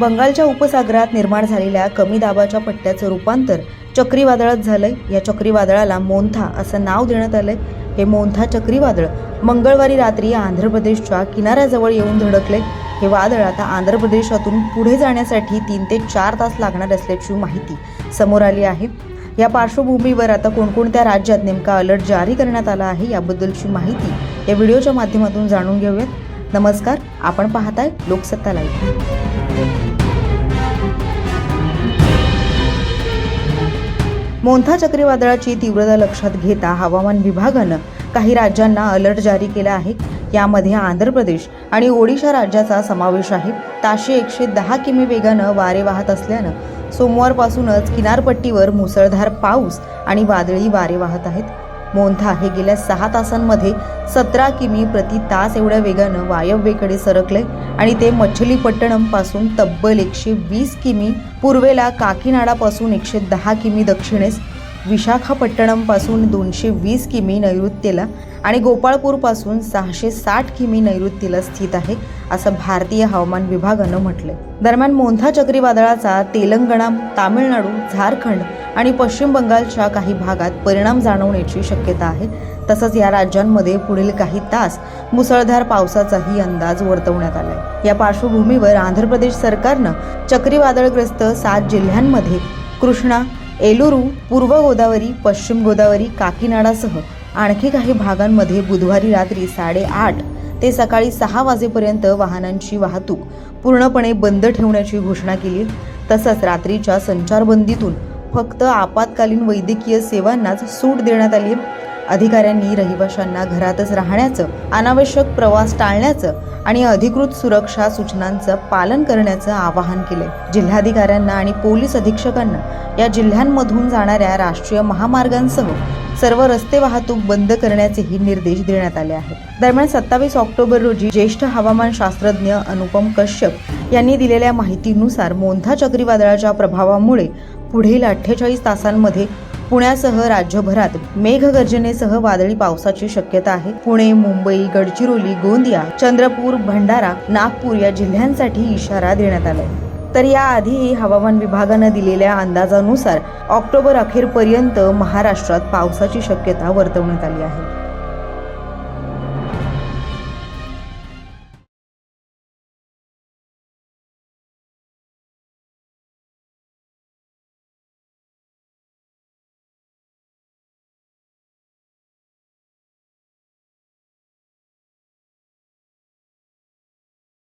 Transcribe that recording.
बंगालच्या उपसागरात निर्माण झालेल्या कमी दाबाच्या पट्ट्याचं रूपांतर चक्रीवादळात झालंय. या चक्रीवादळाला मोंथा असं नाव देण्यात आलंय. हे मोंथा चक्रीवादळ मंगळवारी रात्री आंध्र प्रदेशच्या किनाऱ्याजवळ येऊन धडकले हे वादळ आता आंध्र प्रदेशातून पुढे जाण्यासाठी तीन ते चार तास लागणार असल्याची माहिती समोर आली आहे. या पार्श्वभूमीवर आता कोणकोणत्या राज्यात नेमका अलर्ट जारी करण्यात आला आहे याबद्दलची माहिती या व्हिडिओच्या माध्यमातून जाणून घेऊयात. नमस्कार आपण पाहताय लोकसत्ता लाईव्ह मोंथा चक्रीवादळाची तीव्रता लक्षात घेता हवामान विभागानं काही राज्यांना अलर्ट जारी केला आहे. यामध्ये आंध्र प्रदेश आणि ओडिशा राज्याचा समावेश आहे. ताशी एकशे दहा किमी वेगानं वारे वाहत असल्यानं सोमवारपासूनच किनारपट्टीवर मुसळधार पाऊस आणि वादळी वारे वाहत आहेत. मोंथा हे गेल्या सहा तासांमध्ये सतरा किमी प्रति तास एवढ्या वेगानं वायव्येकडे सरकले आणि ते मच्छलीपट्टणमपासून तब्बल एकशे वीस किमी पूर्वेला काकीनाडापासून एकशे दहा किमी दक्षिणेस विशाखापट्टणमपासून दोनशे वीस किमी नैऋत्येला आणि गोपाळपूरपासून सहाशे साठ किमी नैऋत्येला स्थित आहे असं भारतीय हवामान विभागानं म्हटलंय. दरम्यान मोंथा चक्रीवादळाचा तेलंगणा तामिळनाडू झारखंड आणि पश्चिम बंगालच्या काही भागात परिणाम जाणवण्याची शक्यता आहे. तसंच या राज्यांमध्ये पुढील काही तास मुसळधार पावसाचाही अंदाज वर्तवण्यात आलाय. या पार्श्वभूमीवर आंध्र प्रदेश सरकारनं चक्रीवादळग्रस्त सात जिल्ह्यांमध्ये कृष्णा एलुरू पूर्व गोदावरी पश्चिम गोदावरी काकीनाडासह आणखी काही भागांमध्ये बुधवारी रात्री साडेआठ ते सकाळी सहा वाजेपर्यंत वाहनांची वाहतूक पूर्णपणे बंद ठेवण्याची घोषणा केली. तसंच रात्रीच्या संचारबंदीतून फक्त आपत्कालीन वैद्यकीय सेवांनाच सूट देण्यात आली. आहे अधिकाऱ्यांनी रहिवाशांना घरातच राहण्याचं अनावश्यक प्रवास टाळण्याचं आणि अधिकृत सुरक्षा सूचनांचं पालन करण्याचं आवाहन केलंय जिल्हाधिकाऱ्यांना आणि पोलीस अधीक्षकांना या जिल्ह्यांमधून जाणाऱ्या राष्ट्रीय महामार्गांसह सर्व रस्ते वाहतूक बंद करण्याचेही निर्देश देण्यात आले आहेत. दरम्यान सत्तावीस ऑक्टोबर रोजी ज्येष्ठ हवामान शास्त्रज्ञ अनुपम कश्यप यांनी दिलेल्या माहितीनुसार मोंथा चक्रीवादळाच्या प्रभावामुळे पुढील अठ्ठेचाळीस तासांमध्ये पुण्यासह राज्यभरात मेघगर्जनेसह वादळी पावसाची शक्यता आहे. पुणे मुंबई गडचिरोली गोंदिया चंद्रपूर भंडारा नागपूर या जिल्ह्यांसाठी इशारा देण्यात आलाय. तर याआधीही हवामान विभागानं दिलेल्या अंदाजानुसार ऑक्टोबर अखेरपर्यंत महाराष्ट्रात पावसाची शक्यता वर्तवण्यात आली आहे.